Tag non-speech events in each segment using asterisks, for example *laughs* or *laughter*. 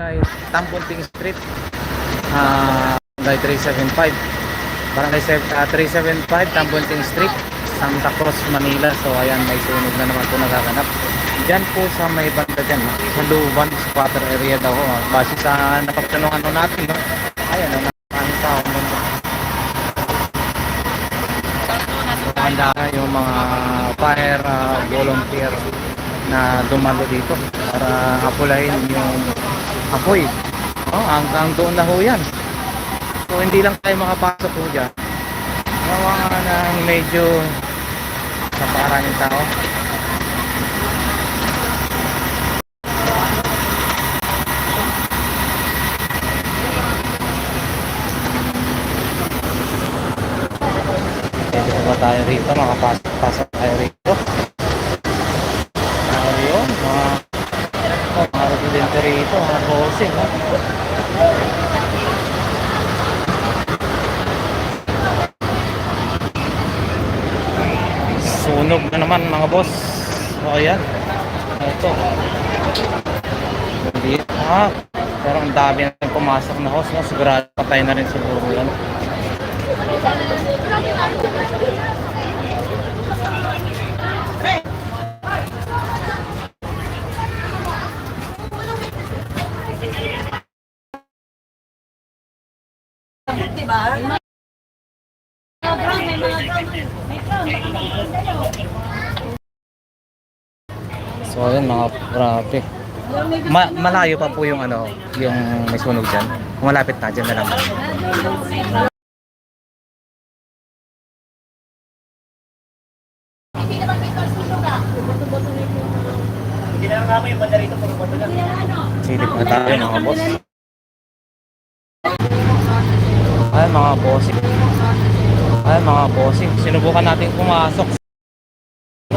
Barangay Tampunting Street. Ah, Barangay 375. Barangay ah, 375 Tampunting Street, Santa Cruz, Manila. So ayan, may sunog na naman po nagaganap. Diyan po sa may banda dyan, sa Luban, sa water area daw. Oh. Base sa napagtanungan no natin, no? ayan, no? nakakain tao. Handa yung mga fire ah, volunteer na dumalo dito para apulahin yung apoy. Oh, hanggang doon na ho yan. So hindi lang tayo makapasok po dyan. Gawa ng medyo sa paaraning tao. Pwede pa tayo rito? Makapasok tayo rito. Ayun, mga oh, mga residente rito, mga bossing. Oh. Sunog na naman mga boss. O ayan. Ito. Hindi. Ah, pero ang dami na pumasok na host. No? Sigurado patay na rin siguro yan. So ayan mga grabe. Ma- malayo pa po yung ano, yung may sunog dyan. Malapit na dyan na lang. Silip na tayo mga boss. Ay mga bossing. Ay mga bossing. Sinubukan natin pumasok.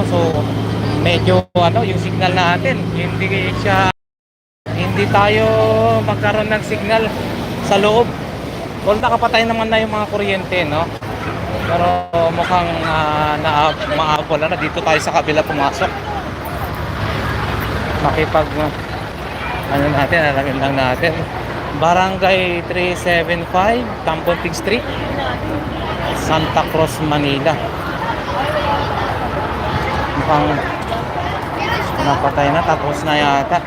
So medyo ano yung signal natin hindi siya hindi tayo magkaroon ng signal sa loob. Well, nakapatay naman na yung mga kuryente, no? Pero mukhang uh, na maabol na dito tayo sa kabila pumasok. Makipag ano natin, alamin lang natin. Barangay 375, Tampontig Street, Santa Cruz, Manila. Mukhang napatay na, tapos na yata.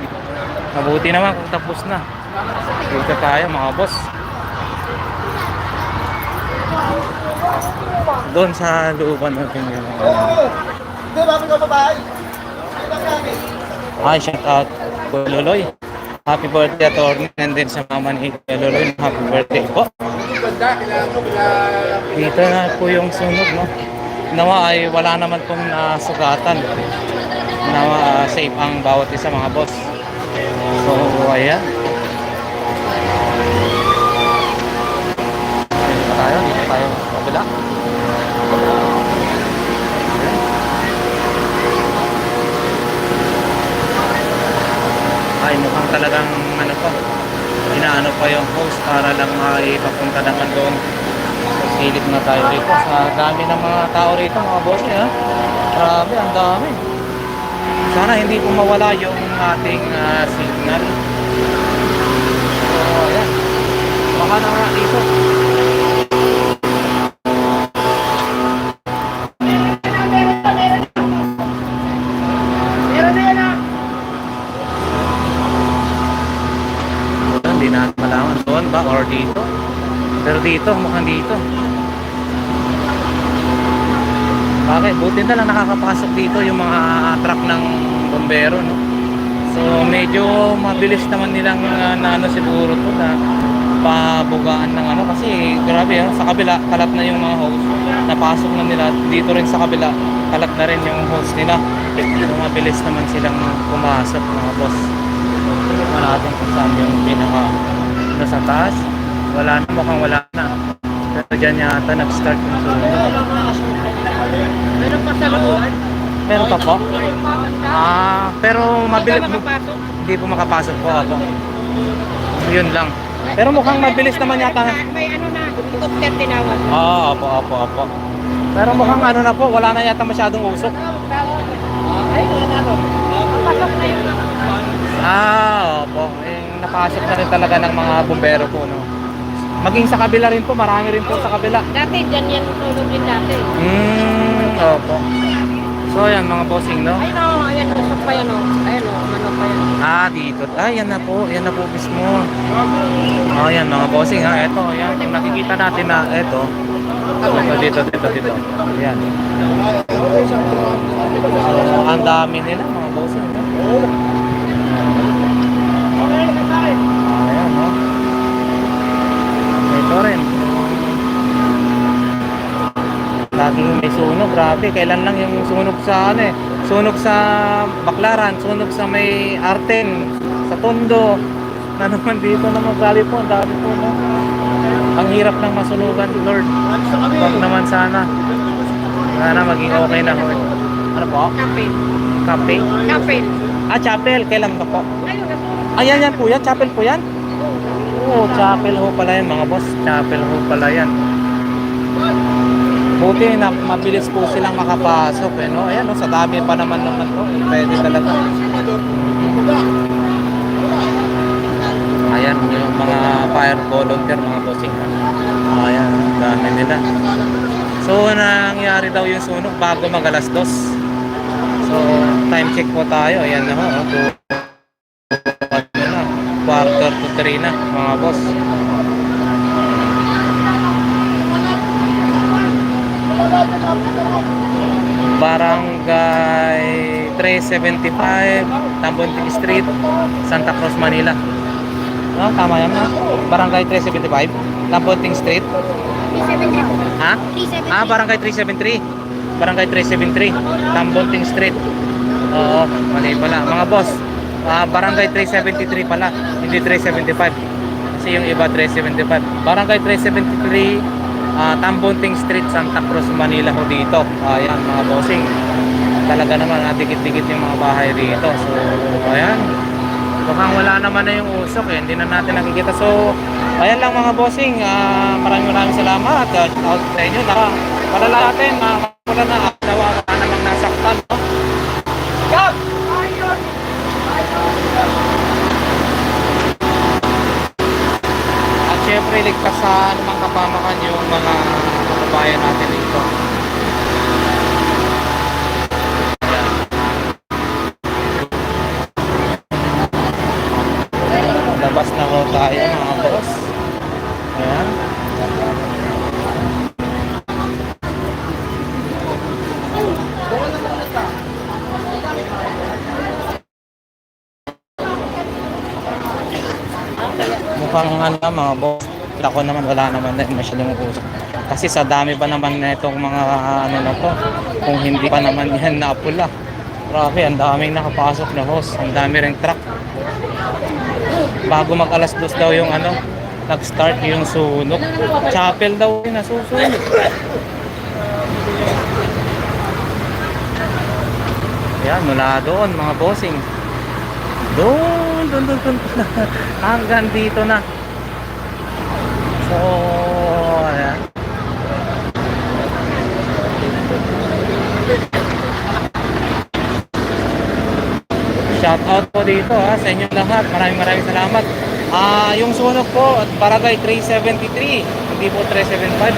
Mabuti naman kung tapos na. Dito tayo mga boss. Doon sa looban natin yung Hindi, bakit ka babae? Hi, shout out Loloy. Happy birthday attorney and then sa mama ni Loloy, happy birthday po. Dito na po yung sunog, no? Nawa ay wala naman pong nasugatan. Nawa ah, safe ang bawat isa mga boss. So, ayan. Dito tayo, dito tayo. Ay mukhang talagang ano pa inaano pa yung host para lang maipapunta naman doon sa silip na tayo rito sa dami ng mga tao rito mga boss ha grabe ang dami sana hindi po mawala yung ating ah, signal so ayan baka na nga dito hindi natin malaman. Doon ba or dito? Pero dito, mukhang dito. Bakit? Buti na lang nakakapasok dito yung mga truck ng bombero, no? So, medyo mabilis naman nilang uh, na ano siguro to na pabugaan ng ano kasi grabe ah, sa kabila kalat na yung mga hose napasok na nila dito rin sa kabila kalat na rin yung hose nila so, mabilis naman silang pumasok mga boss Tingnan natin kung saan yung pinaka nasa taas. Wala na, mukhang wala na. Pero dyan yata nag-start yung sunog. Meron pa sa loob. Meron pa po? Ah, pero mabilis. Hindi makapasok. Hindi po makapasok po ako. Yun lang. Pero mukhang mabilis naman yata. May ano na, helicopter tinawag. Oo, opo, opo, opo. Pero mukhang ano na po, wala na yata masyadong usok. Ay, wala na. Pasok na yun. Ah, opo. Eh, napasok na rin talaga ng mga bumbero po, no? Maging sa kabila rin po, marami rin po sa kabila. Dati, dyan yan tulog din dati. Hmm, opo. So, ayan mga bossing, no? Ayun o, ayan, usok pa yan o. Ayun o, ano pa yan. Ah, dito. Ah, yan na po. Yan na po mismo. Oh, yan mga bossing, ha? Ito, yan. Yung nakikita natin na, ito. Ito, dito, dito, dito. Yan. So, ang dami nila, mga bossing. No? Ayan, no? Ito rin. Laging may sunog, grabe. Kailan lang yung sunog sa ano eh. Sunog sa Baklaran, sunog sa may Arten, sa Tondo. Na *laughs* naman dito naman, grabe po, ang dami po. No? Ang hirap ng masunugan, Lord. Huwag naman sana. Sana maging okay na ho. Ano po? Kapil. Kape? Kapil. Ah, chapel. Kailan ka po? Ayan yan po yan, chapel po yan. Oo, chapel ho pala yan mga boss. Chapel ho pala yan. Buti na mabilis po silang makapasok eh, no? Ayan, no? sa dami pa naman naman to. Pwede talaga. Ayan, yung mga fire volunteer, mga bossing. Ayan, dami nila. So, nangyari daw yung sunog bago mag alas dos. So, time check po tayo. Ayan na ho. Oh, quarter to three na, mga boss. Barangay 375, Tambunting Street, Santa Cruz, Manila. No, tama yan na. Barangay 375, Tambunting Street. 373. Ha? 373. Ah, Barangay 373. Barangay 373, Tambunting Street. Oo, mali pala. Mga boss, ah, Barangay 373 pala, hindi 375. Kasi yung iba 375. Barangay 373, ah, Tambunting Street, Santa Cruz, Manila ho dito. Ayan, mga bossing. Talaga naman, ah, dikit-dikit yung mga bahay dito. So, ayan. Mukhang wala naman na yung usok eh. Hindi na natin nakikita. So, ayan lang mga bossing. Ah, maraming maraming salamat. Uh, out sa inyo. Naka, palala natin. Uh, wala na. Nawa ka namang nasaktan. No? Gab! At syempre, ligtas anumang kapamakan yung mga kababayan natin dito. Labas na ho tayo mga boss. Ayan. Mukhang ano mga boss. Ako naman wala naman na masyadong usok. Kasi sa dami pa naman na itong mga ano na to. Kung hindi pa naman yan napula. Grabe, ang daming nakapasok na host. Ang dami ring truck bago mag alas dos daw yung ano nag-start yung sunog chapel daw yung nasusunog yan mula doon mga bossing doon doon doon doon *laughs* hanggang dito na so Shout out po dito ha, sa inyong lahat. Maraming maraming salamat. Ah, yung sunog po at Barangay 373, hindi po 375.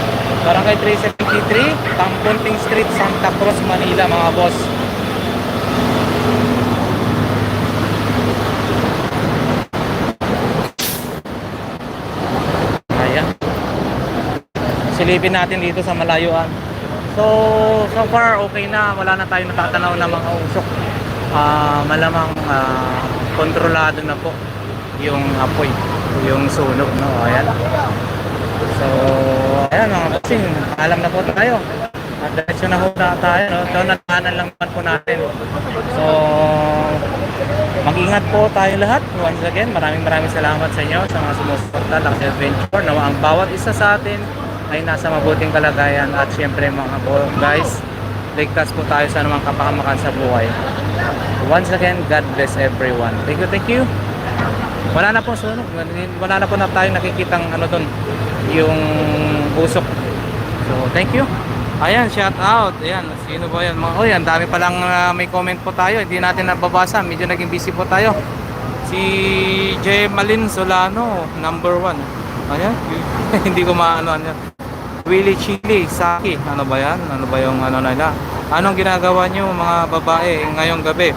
Barangay 373, Tampunting Street, Santa Cruz, Manila mga boss. Ayan. Silipin natin dito sa malayuan. So, so far okay na. Wala na tayong natatanaw na mga usok ah malamang ah, kontrolado na po yung apoy, yung sunog, no? Ayan. So, ayan mga bossing, alam na po tayo. At diretso na po na tayo, no? So, natahanan lang naman po natin. So, mag-ingat po tayo lahat. Once again, maraming maraming salamat sa inyo sa mga sumusuporta ng adventure. Nawa ang bawat isa sa atin ay nasa mabuting kalagayan at syempre mga bo- guys, ligtas po tayo sa anumang kapahamakan sa buhay. Once again, God bless everyone. Thank you, thank you. Wala na po sunog. Wala na po na tayong nakikitang ano doon, yung usok. So, thank you. Ayan, shout out. Ayan, sino ba yan? Mga, oh, yan, dami pa lang ah, may comment po tayo. Hindi natin nababasa. Medyo naging busy po tayo. Si J. Malin Solano, number one. Ayan, *laughs* hindi ko maano ano. Willie Chili, Saki, ano ba yan? Ano ba yung ano nila? Anong ginagawa nyo mga babae ngayong gabi?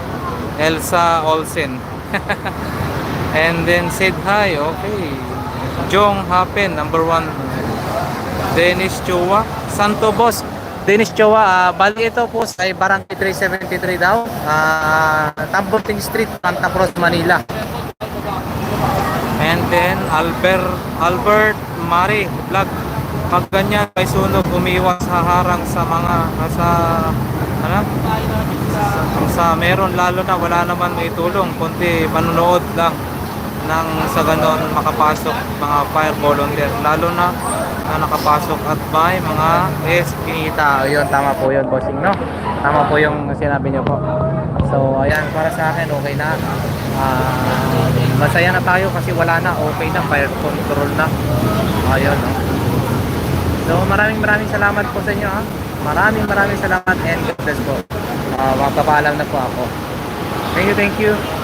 Elsa Olsen. *laughs* And then said hi, okay. Jong Hapen, number one. Dennis Chua, Santo Boss. Dennis Chua, ah, bali ito po sa Barangay 373 daw. Ah, Tamborting Street, Santa Cruz, Manila. And then Albert Albert Mari vlog. Pag ganyan may sunog umiwas sa harang sa mga sa ano? Sa, sa meron lalo na wala naman may tulong kundi manunood lang nang sa ganon makapasok mga fire volunteer. Lalo na na nakapasok at by mga eskinita yun tama po yun bossing no? Tama po yung sinabi niyo po. So ayan para sa akin okay na. Ah, masaya na tayo kasi wala na okay na fire control na. Ayun no? So maraming maraming salamat po sa inyo ha? Maraming maraming salamat and God bless po. Uh, magpapaalam na po ako. Thank you thank you